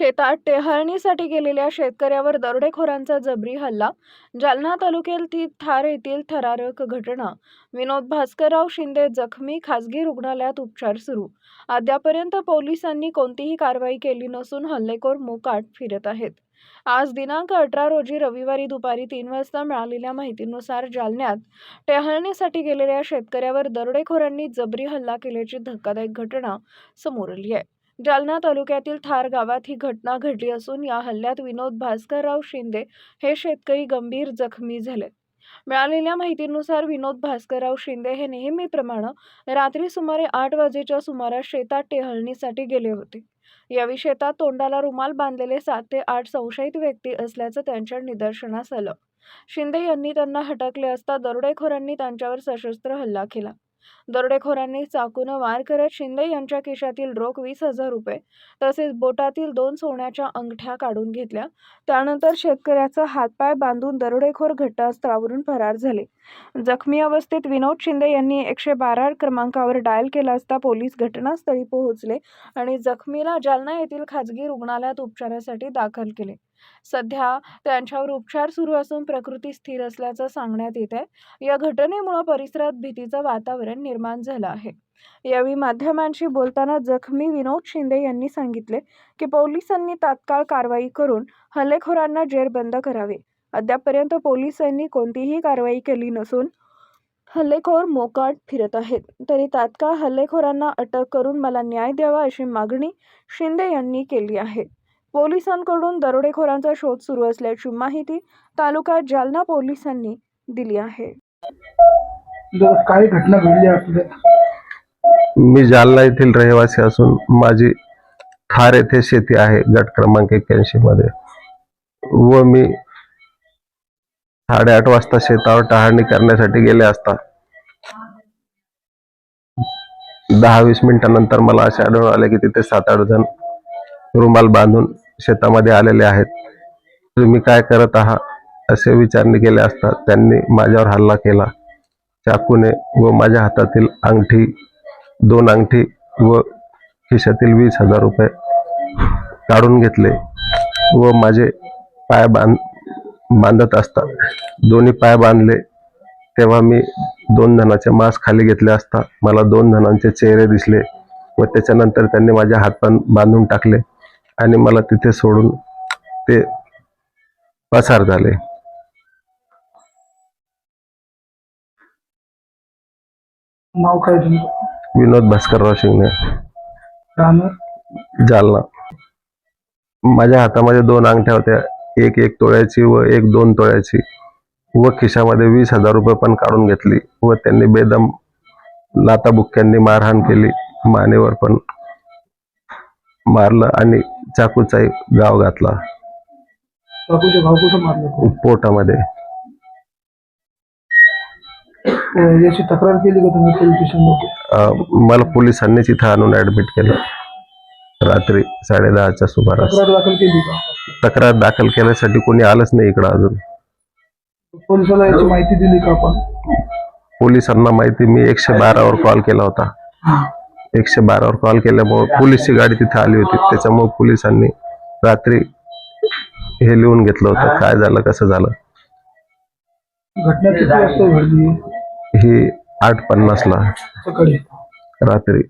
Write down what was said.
शेतात टेहळणीसाठी गेलेल्या शेतकऱ्यावर दरोडेखोरांचा जबरी हल्ला जालना तालुक्यातील थार येथील थरारक घटना. विनोद भास्करराव शिंदे जखमी खासगी रुग्णालयात उपचार सुरू. अद्यापर्यंत पोलिसांनी कोणतीही कारवाई केली नसून हल्लेखोर मोकाट फिरत आहेत. आज दिनांक अठरा रोजी रविवारी दुपारी तीन वाजता मिळालेल्या माहितीनुसार जालन्यात टेहळणीसाठी गेलेल्या शेतकऱ्यावर दरोडेखोरांनी जबरी हल्ला केल्याची धक्कादायक घटना समोर आली आहे. जालना तालुक्यातील थार गावात ही घटना घडली असून या हल्ल्यात विनोद भास्करराव शिंदे हे शेतकरी गंभीर जखमी झाले. मिळालेल्या माहितीनुसार विनोद भास्करराव शिंदे हे नेहमीप्रमाणे रात्री सुमारे आठ वाजेच्या सुमारास शेतात टेहळणीसाठी गेले होते. यावेळी शेतात तोंडाला रुमाल बांधलेले सात ते आठ संशयित व्यक्ती असल्याचं त्यांच्या निदर्शनास आलं. शिंदे यांनी त्यांना हटकले असता दरोडेखोरांनी त्यांच्यावर सशस्त्र हल्ला केला. दरोडेखोरांनी चाकूनं वार करत शिंदे यांच्या खिशातील रोख वीस हजार रुपये तसेच बोटातील दोन सोन्याच्या अंगठ्या काढून घेतल्या. त्यानंतर शेतकऱ्याचा हातपाय बांधून दरोडेखोर घटनास्थळावरून फरार झाले. जखमी अवस्थेत विनोद शिंदे यांनी एकशे बारा क्रमांकावर डायल केला असता पोलीस घटनास्थळी पोहोचले आणि जखमीला जालना येथील खाजगी रुग्णालयात उपचारासाठी दाखल केले. सध्या त्यांच्यावर उपचार सुरू असून प्रकृती स्थिर असल्याचं सांगण्यात येत आहे. या घटनेमुळे परिसरात भीतीचं वातावरण निर्माण झालं आहे. यावेळी माध्यमांशी बोलताना जखमी विनोद शिंदे यांनी सांगितले की पोलिसांनी तात्काळ कारवाई करून हल्लेखोरांना जेरबंद करावे. अद्यापपर्यंत पोलिसांनी कोणतीही कारवाई केली नसून हल्लेखोर मोकाट फिरत आहेत. तरी तात्काळ हल्लेखोरांना अटक करून मला न्याय द्यावा अशी मागणी शिंदे यांनी केली आहे. पोलिसांकडून दरोडेखोरांचा शोध सुरू असल्याची माहिती तालुका जालना पोलिसांनी दिली आहे. काही घटना घडली आपल्या मी जालना येथील रहिवासी असून माझी थार येथे शेती आहे गट क्रमांक एक्क्याऐंशी मध्ये. व मी साडेआठ वाजता शेतावर टहाळणी करण्यासाठी गेले असता दहा वीस मिनिटांनंतर मला असे आढळून आले की तिथे सात आठ जण रुमाल बांधून शेतामध्ये आलेले आहेत. तुम्ही काय करत आहात? असे विचारणे केले असता त्यांनी माझ्यावर हल्ला केला. चाकूने व माझ्या हातातील अंगठी दोन अंगठी व खिशातील वीस हजार रुपये काढून घेतले व माझे पाय बांध बांधत असतात दोन्ही पाय बांधले. तेव्हा मी दोन जणांचे मास्क खाली घेतले असता. मला दोन जणांचे चेहरे दिसले व त्याच्यानंतर त्यांनी माझे हात पण बांधून टाकले. आणि मला तिथे सोडून ते पसार झाले. नाव काय तुमचं? विनोद भास्करराव शिंगणे. राहणार? जालना. माझ्या हातामध्ये दोन अंगठ्या होत्या. एक एक तोळ्याची व एक दोन तोळ्याची. व खिशामध्ये वीस हजार रुपये पण काढून घेतली व त्यांनी बेदम लाताबुक्क्यांनी मारहाण केली. मानेवर पण मारलं आणि चाकूचाही गाव घातला. कुठं मारलं? पोटामध्ये. अं, याची तक्रार केली का तुम्ही पोलीस स्टेशनमध्ये अं, मला पोलिसांनी तिथं आणून ऍडमिट केलं. रात्री साडेदहाच्या सुमारास. तक्रार दाखल केली का? तक्रार दाखल केल्यासाठी कोणी आलंच नाही इकडं अजून. पोलिसाला याची माहिती दिली का आपण? पोलिसांना माहिती मी एकशे बारावर कॉल केला होता. एकशे बारावर कॉल केल्यामुळे पोलीसची गाडी तिथे आली होती. त्याच्यामुळे पोलिसांनी रात्री हे लिहून घेतलं होतं. काय झालं कसं झालं? ही आठ पन्नासला सकाळी. रात्री.